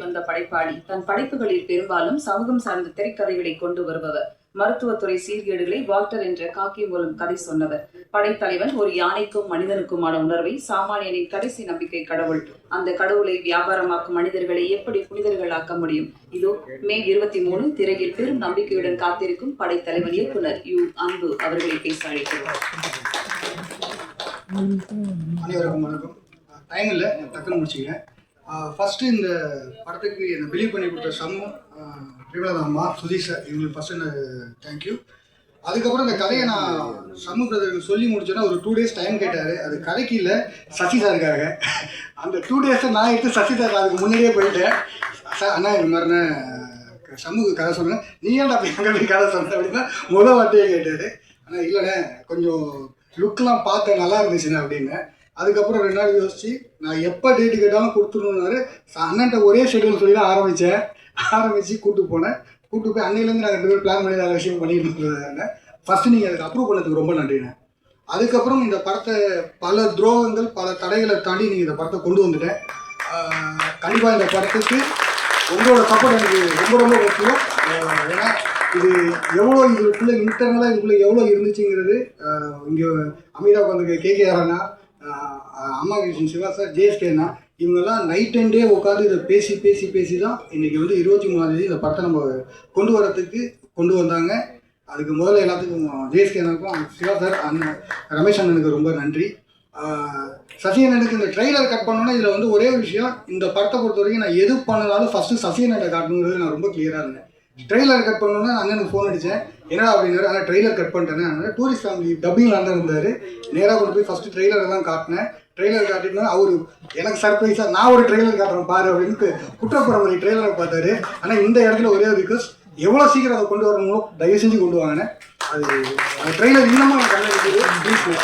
வந்த படைப்பாளி. தன் படைப்புகளில் பெரும்பாலும் சமூகம் சார்ந்த திரைக்கதைகளை கொண்டு வருபவர். மருத்துவத்துறை சீர்கேடுகளை வால்டர் என்ற காக்கி மூலம் கதை சொன்னவர். படைத்தலைவன் ஒரு யானைக்கும் மனிதனுக்குமான உணர்வை சாமானியனின் கடைசி நம்பிக்கை கடவுள். அந்த கடவுளை வியாபாரமாக்கும் மனிதர்களை எப்படி புனிதர்களாக்க முடியும்? இதோ மே இருபத்தி மூணு திரையில் பெரும் நம்பிக்கையுடன் காத்திருக்கும் படைத்தலைவன் இயக்குனர் யு. அன்பு அவர்களை பேச அழைக்கிறோம். அனைவருக்கும் வணக்கம். டைம் இல்லை டக்குன்னு முடிச்சுக்கிறேன். ஃபஸ்ட்டு இந்த படத்துக்கு என்னை பிலீவ் பண்ணி கொடுத்த சமு பிரிவலதா அம்மா சுதீஷ் சார் இவங்களுக்கு ஃபஸ்ட்டு எனக்கு தேங்க்யூ அதுக்கப்புறம் இந்த கதையை நான் சமு பிரதருக்கு சொல்லி முடிச்சோன்னா ஒரு டூ டேஸ் டைம் கேட்டார். அது கதைக்கு இல்லை சசி சாருக்காக. அந்த டூ டேஸை நான் எடுத்து சசி சார் அதுக்கு முன்னாடியே போயிட்டேன். சார் அண்ணா இது மாதிரிண்ணே சமூக கதை சொன்னேன். நீ ஏன்டா அப்படி கதை சொன்ன அப்படின்னா முதல் வார்த்தையே கேட்டார். ஆனால் இல்லைண்ணே கொஞ்சம் லுக்லாம் பார்க்க நல்லா இருந்துச்சுண்ணே அப்படின்னு. அதுக்கப்புறம் ரெண்டு நாள் யோசிச்சு நான் எப்போ டேட்டு கேட்டாலும் கொடுத்துருணுன்னாரு அண்ணன்ட்ட ஒரே ஷெட்யூல் சொல்லி தான் ஆரம்பித்தேன் ஆரம்பித்து கூட்டு போனேன். கூட்டு போய் அன்னையிலேருந்து நான் ரெண்டு பேரும் பிளான் பண்ணி நிறைய விஷயம் பண்ணிட்டு இருந்தேன் ஃபஸ்ட்டு நீங்கள் அதுக்கு அப்ரூவ் பண்ணதுக்கு ரொம்ப நன்றிண்ணே. அதுக்கப்புறம் இந்த படத்தை பல துரோகங்கள் பல தடைகளை தாண்டி நீங்கள் இந்த படத்தை கொண்டு வந்துட்டேன். கண்டிப்பாக இந்த படத்துக்கு உங்களோட சப்போர்ட் எனக்கு ரொம்ப ரொம்ப முக்கியம். ஏன்னா இது எவ்வளோ இதுக்குள்ளே இன்டர்னலாக இதுக்குள்ளே எவ்வளோ இருந்துச்சுங்கிறது இங்கே அமீரா உட்காந்து கே கே அண்ணா அம்மா கிருஷ்ணன் சிவா சார் ஜேஎஸ்கேனா இவங்கெல்லாம் நைட் அண்ட் டே உட்காந்து இதை பேசி பேசி பேசி தான் இன்றைக்கி வந்து இருபத்தி மூணாந்தேதி இந்த படத்தை நம்ம கொண்டு வரத்துக்கு கொண்டு வந்தாங்க. அதுக்கு முதல்ல எல்லாத்துக்கும் ஜேஎஸ்கே அண்ணனுக்கும் சிவா சார் அண்ணன் ரமேஷ் அண்ணனுக்கு ரொம்ப நன்றி. ஆஹ் சசி அண்ணனுக்கு இந்த ட்ரெய்லர் கட் பண்ணோன்னா இதில் வந்து ஒரே விஷயம் இந்த படத்தை பொறுத்த வரைக்கும் நான் எது பண்ணாலும் ஃபஸ்ட்டு சசி அண்ணனை காட்டணுங்கிறது நான் ரொம்ப கிளியராக இருந்தேன். ட்ரெய்லர் கட் பண்ணோன்னா அண்ணனுக்கு ஃபோன் அடித்தேன் என்னடா அப்படின்னாரு ஆனால் ட்ரெய்லர் கட் பண்ணிட்டேன்னு அதனால டூரிஸ்ட் ஃபேமிலி டப்பிங்கில் அண்ணன் இருந்தார். நேராக கொண்டு போய் ஃபஸ்ட்டு ட்ரெய்லரை தான் காட்டினேன். ட்ரெய்லர் காட்டினா அவர் எனக்கு சர்ப்ரைஸாக நான் ஒரு ட்ரெய்லர் காட்டுறேன் பாரு அப்படின்ட்டு குற்றப்புறமுறை ட்ரெய்லரை பார்த்தாரு. ஆனால் இந்த இடத்துல ஒரே ஒரு ரிக்வஸ்ட் எவ்வளோ சீக்கிரம் அதை கொண்டு வரணுமோ தயவு செஞ்சு கொண்டு வாங்கினேன். அது அந்த ட்ரெய்லர் இன்னமும் எனக்கு இருக்குது.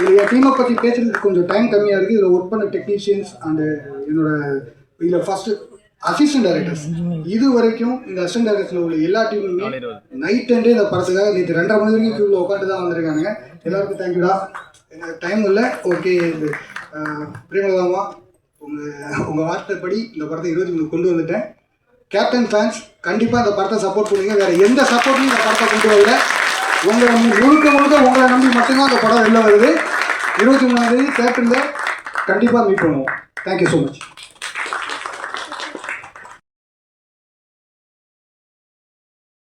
இதில் என் டீமை பற்றி பேசுறதுக்கு கொஞ்சம் டைம் கம்மியாக இருக்குது இதில் ஒர்க் பண்ண டெக்னீஷியன்ஸ் அண்டு என்னோட இதில் ஃபஸ்ட்டு அசிஸ்டன்ட் டைரக்டர்ஸ் இது வரைக்கும் இந்த அசிஸ்டன்ட் டைரக்டர்ஸில் உள்ள எல்லா டீமுமே நைட் அண்டே இந்த படத்துக்காக நேற்று ரெண்டரை மணி வரைக்கும் கியூவில் உட்காந்து தான் வந்திருக்காங்க. எல்லாருக்கும் தேங்க்யூடா எனக்கு டைம் இல்லை. ஓகே இது பிரேமலதாமா உங்கள் உங்கள் வார்த்தைப்படி இந்த படத்தை இருபத்தி மூணு கொண்டு வந்துட்டேன். கேப்டன் ஃபேன்ஸ் கண்டிப்பாக இந்த படத்தை சப்போர்ட் பண்ணுங்க. வேறு எந்த சப்போர்ட்லையும் இந்த படத்தை கொண்டு வரல. உங்களை முழுக்க முழுக்க உங்களை நம்பி மட்டும்தான் அந்த படம் வெளில வருது. இருபத்தி மூணாம் தேதி தேட்டரில் கண்டிப்பாக மீட் பண்ணுவோம். Thank you so much